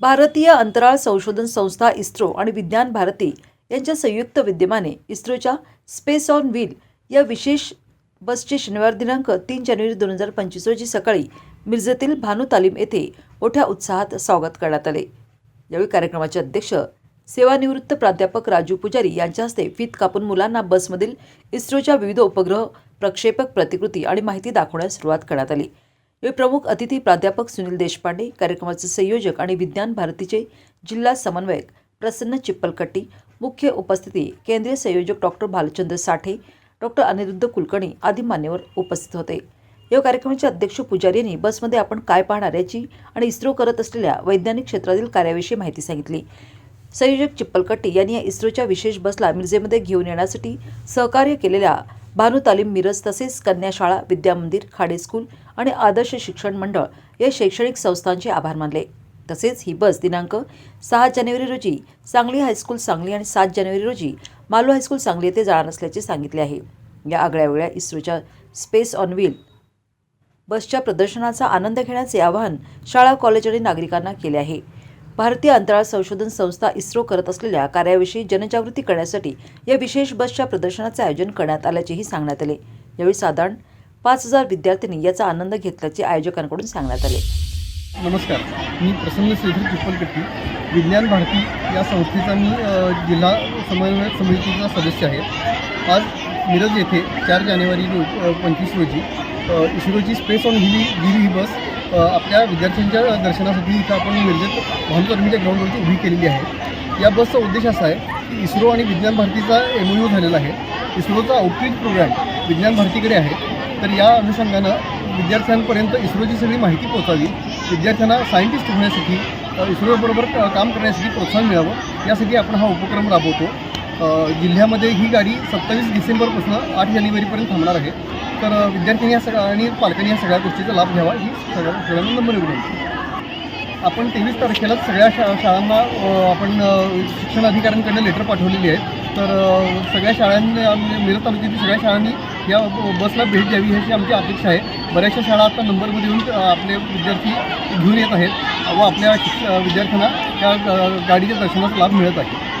भारतीय अंतराळ संशोधन संस्था इस्रो आणि विज्ञान भारती यांच्या संयुक्त विद्यमाने इस्रोच्या स्पेस ऑन व्हील या विशेष बसचे शनिवार दिनांक तीन जानेवारी दोन हजार पंचवीस रोजी सकाळी मिरजेतील भानू तालीम येथे मोठ्या उत्साहात स्वागत करण्यात आले. यावेळी कार्यक्रमाचे अध्यक्ष सेवानिवृत्त प्राध्यापक राजू पुजारी यांच्या हस्ते फीत कापून मुलांना बसमधील इस्रोच्या विविध उपग्रह प्रक्षेपक प्रतिकृती आणि माहिती दाखवण्यास सुरुवात करण्यात आली. यावेळी प्रमुख अतिथी प्राध्यापक सुनील देशपांडे कार्यक्रमाचे संयोजक आणि विज्ञान भारतीचे जिल्हा समन्वयक प्रसन्न चिप्पलकट्टी मुख्य उपस्थिती केंद्रीय संयोजक डॉक्टर भालचंद्र साठे डॉक्टर अनिरुद्ध कुलकर्णी आदी मान्यवर उपस्थित होते. या कार्यक्रमाचे अध्यक्ष पुजारी यांनी बसमध्ये आपण काय पाहणार याची आणि इस्रो करत असलेल्या वैज्ञानिक क्षेत्रातील कार्याविषयी माहिती सांगितली. संयोजक चिप्पलकट्टी यांनी या इस्रोच्या विशेष बसला मिरजेमध्ये घेऊन येण्यासाठी सहकार्य केलेल्या भानू तालीम मिरज तसेच कन्याशाळा विद्यामंदिर खाडे स्कूल आणि आदर्श शिक्षण मंडळ या शैक्षणिक संस्थांचे आभार मानले. तसेच ही बस दिनांक सहा जानेवारी रोजी सांगली हायस्कूल सांगली आणि सात जानेवारी रोजी मालू हायस्कूल सांगली येथे जाणार असल्याचे सांगितले आहे. या आगळ्या वेगळ्या इस्रोच्या स्पेस ऑन व्हील बसच्या प्रदर्शनाचा आनंद घेण्याचे आवाहन शाळा कॉलेज आणि नागरिकांना केले आहे. भारतीय अंतराळ संशोधन संस्था इस्रो करत असलेल्या कार्याविषयी जनजागृती करण्यासाठी या विशेष बसच्या प्रदर्शनाचे आयोजन करण्यात आल्याचेही सांगण्यात आले. यावेळी साधारण पाच हजार विद्यार्थ्यांनी याचा आनंद घेतल्याचे आयोजकांकडून सांगण्यात आले. नमस्कार. मी प्रसन्न श्रीधर चिपलकट्टी विज्ञान भारती या संस्थेचा मी जिल्हा समन्वय समितीचा सदस्य आहे. आज मिरज येथे चार जानेवारी पंचवीस रोजी इस्रोची स्पेस ऑन हिली गिरी ही बस आपल्या विद्यार्थ्यांच्या दर्शनासाठी इथं आपण मिरजेत भानुतर्मीच्या ग्राउंडवरती उभी केलेली आहे. या बसचा उद्देश असा आहे की इस्रो आणि विज्ञान भारतीचा एम यू झालेला आहे. इस्रोचा आउटरीच प्रोग्राम विज्ञान भारतीकडे आहे. तर या अनुषंगानं विद्यार्थ्यांपर्यंत इस्रोची सगळी माहिती पोहोचावी. विद्यार्थ्यांना सायंटिस्ट होण्यासाठी इस्रोबरोबर क- काम करण्यासाठी प्रोत्साहन मिळावं. यासाठी आपण हा उपक्रम राबवतो. जिल्ह्यामध्ये ही गाडी सत्तावीस डिसेंबरपासून आठ जानेवारीपर्यंत थांबणार आहे. तर विद्यार्थ्यांनी या सगळ्या आणि पालकांनी या सगळ्या गोष्टीचा लाभ घ्यावा ही सगळ्या सगळ्यांना नंबर विनंती. आपण तेवीस तारखेला सगळ्या शा शाळांना आपण शिक्षण अधिकाऱ्यांकडनं लेटर पाठवलेली आहे तर सगळ्या शाळांनी आम्ही- मिरज तालुक्यातील सगळ्या शाळांनी या बसला भेट द्यावी ह्याची आमची अपेक्षा आहे. बऱ्याचशा शाळा आता नंबरमध्ये येऊन आपले विद्यार्थी घेऊन येत आहेत व आपल्या शिक्ष विद्यार्थ्यांना त्या ग- गाडीच्या दर्शनाचा लाभ मिळत आहे.